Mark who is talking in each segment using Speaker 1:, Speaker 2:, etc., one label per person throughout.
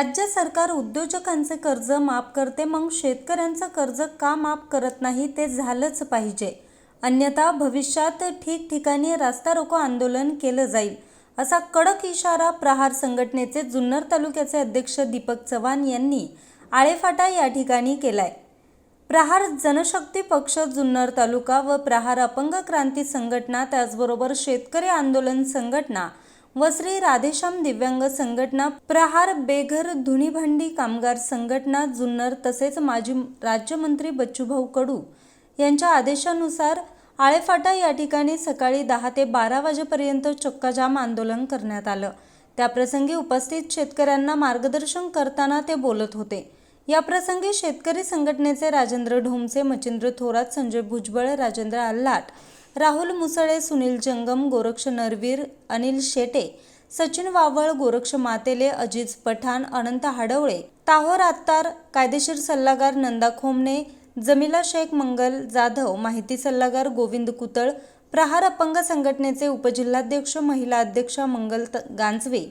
Speaker 1: राज्य सरकार उद्योजकांचे कर्ज माफ करते मग शेतकऱ्यांचं कर्ज का माफ करत नाही ते झालंच पाहिजे. अन्यथा भविष्यात ठिकठिकाणी रास्ता रोको आंदोलन केलं जाईल असा कडक इशारा प्रहार संघटनेचे जुन्नर तालुक्याचे अध्यक्ष दीपक चव्हाण यांनी आळेफाटा या ठिकाणी केलाय. प्रहार जनशक्ती पक्ष जुन्नर तालुका व प्रहार अपंग क्रांती संघटना त्याचबरोबर शेतकरी आंदोलन संघटना व श्री राधेश्याम दिव्यांग संघटना प्रहार बेघर धुनीभांडी कामगार संघटना जुन्नर तसेच माजी राज्यमंत्री बच्चूभाऊ कडू यांच्या आदेशानुसार आळेफाटा या ठिकाणी सकाळी दहा ते बारा वाजेपर्यंत चक्काजाम आंदोलन करण्यात आलं. त्याप्रसंगी उपस्थित शेतकऱ्यांना मार्गदर्शन करताना ते बोलत होते. याप्रसंगी शेतकरी संघटनेचे राजेंद्र ढोमसे मचिंद्र थोरात संजय भुजबळ राजेंद्र आल्हाट राहुल मुसळे सुनील जंगम गोरक्ष नरवीर अनिल शेटे सचिन वावळ गोरक्ष मातेले अजिज पठाण अनंत हाडवळे ताहोर आत्तार कायदेशीर सल्लागार नंदा खोमणे जमिला शेख मंगल जाधव माहिती सल्लागार गोविंद कुतळ प्रहार अपंग संघटनेचे उपजिल्हाध्यक्ष महिला अध्यक्षा मंगल त- गांजवे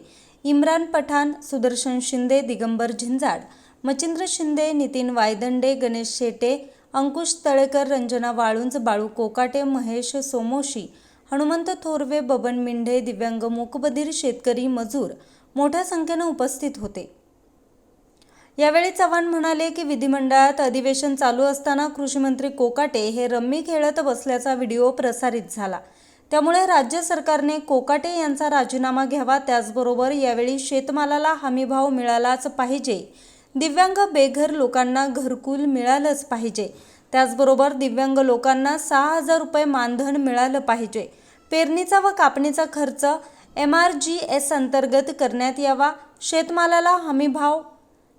Speaker 1: इम्रान पठाण सुदर्शन शिंदे दिगंबर झिंजाड मचिंद्र शिंदे नितीन वायदंडे गणेश शेटे अंकुश तळेकर रंजना वाळुंज बाळू कोकाटे महेश सोमोशी हनुमंत थोरवे बबन मिंढे दिव्यांग मूकबधीर शेतकरी मजूर मोठ्या संख्येनं उपस्थित होते. यावेळी चव्हाण म्हणाले की विधिमंडळात अधिवेशन चालू असताना कृषीमंत्री कोकाटे हे रम्मी खेळत बसल्याचा व्हिडिओ प्रसारित झाला. त्यामुळे राज्य सरकारने कोकाटे यांचा राजीनामा घ्यावा त्याचबरोबर यावेळी शेतमालाला हमीभाव मिळालाच पाहिजे दिव्यांग बेघर लोकांना घरकुल मिळालंच पाहिजे. त्याचबरोबर दिव्यांग लोकांना सहा हजार रुपये मानधन मिळालं पाहिजे. पेरणीचा व कापणीचा खर्च एम आर जी एस अंतर्गत करण्यात यावा. शेतमालाला हमीभाव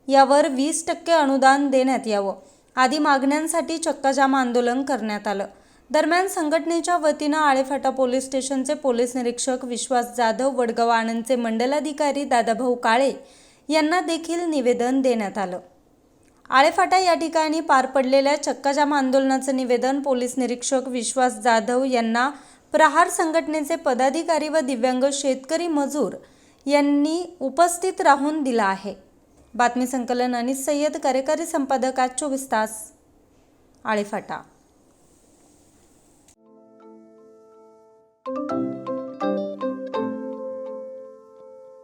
Speaker 1: यावर वीस टक्के अनुदान देण्यात यावं. आदी मागण्यांसाठी चक्काजाम आंदोलन करण्यात आलं. दरम्यान संघटनेच्या वतीनं आळेफाटा पोलीस स्टेशनचे पोलीस निरीक्षक विश्वास जाधव वडगाव आनंदचे मंडलाधिकारी दादाभाऊ काळे यांना देखील निवेदन देण्यात आलं. आळेफाटा या ठिकाणी पार पडलेल्या चक्काजाम आंदोलनाचं निवेदन पोलीस निरीक्षक विश्वास जाधव यांना प्रहार संघटनेचे पदाधिकारी व दिव्यांग शेतकरी मजूर यांनी उपस्थित राहून दिला आहे. बातमी संकलन अनिस सय्यद कार्यकारी संपादक आज चोवीस तास. आळेफाटा